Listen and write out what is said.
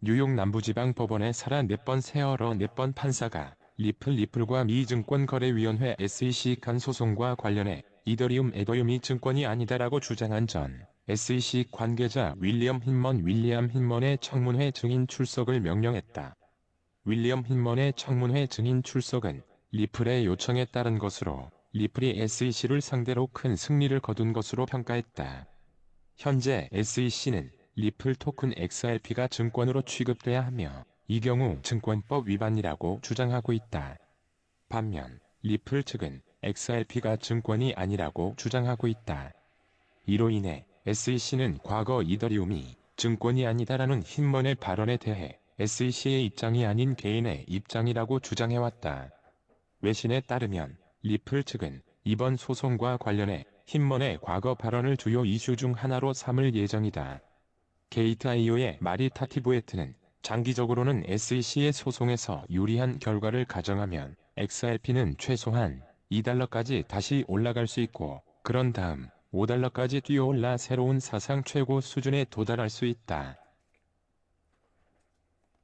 뉴욕 남부지방법원에 살아 4번 세어러 4번 판사가 리플 리플과 미증권거래위원회 SEC 간 소송과 관련해 이더리움 에더리움이 증권이 아니다라고 주장한 전 SEC 관계자 윌리엄 힌먼 윌리엄 힌먼의 청문회 증인 출석을 명령했다. 윌리엄 힌먼의 청문회 증인 출석은 리플의 요청에 따른 것으로 리플이 SEC를 상대로 큰 승리를 거둔 것으로 평가했다. 현재 SEC는 리플 토큰 XRP가 증권으로 취급돼야 하며 이 경우 증권법 위반이라고 주장하고 있다. 반면 리플 측은 XRP가 증권이 아니라고 주장하고 있다. 이로 인해 SEC는 과거 이더리움이 증권이 아니다라는 힌먼의 발언에 대해 SEC의 입장이 아닌 개인의 입장이라고 주장해왔다. 외신에 따르면 리플 측은 이번 소송과 관련해 힌먼의 과거 발언을 주요 이슈 중 하나로 삼을 예정이다. 게이트.io의 마리 타 티브에트는 장기적으로는 SEC의 소송에서 유리한 결과를 가정하면 XRP는 최소한 2달러까지 다시 올라갈 수 있고 그런 다음 5달러까지 뛰어올라 새로운 사상 최고 수준에 도달할 수 있다.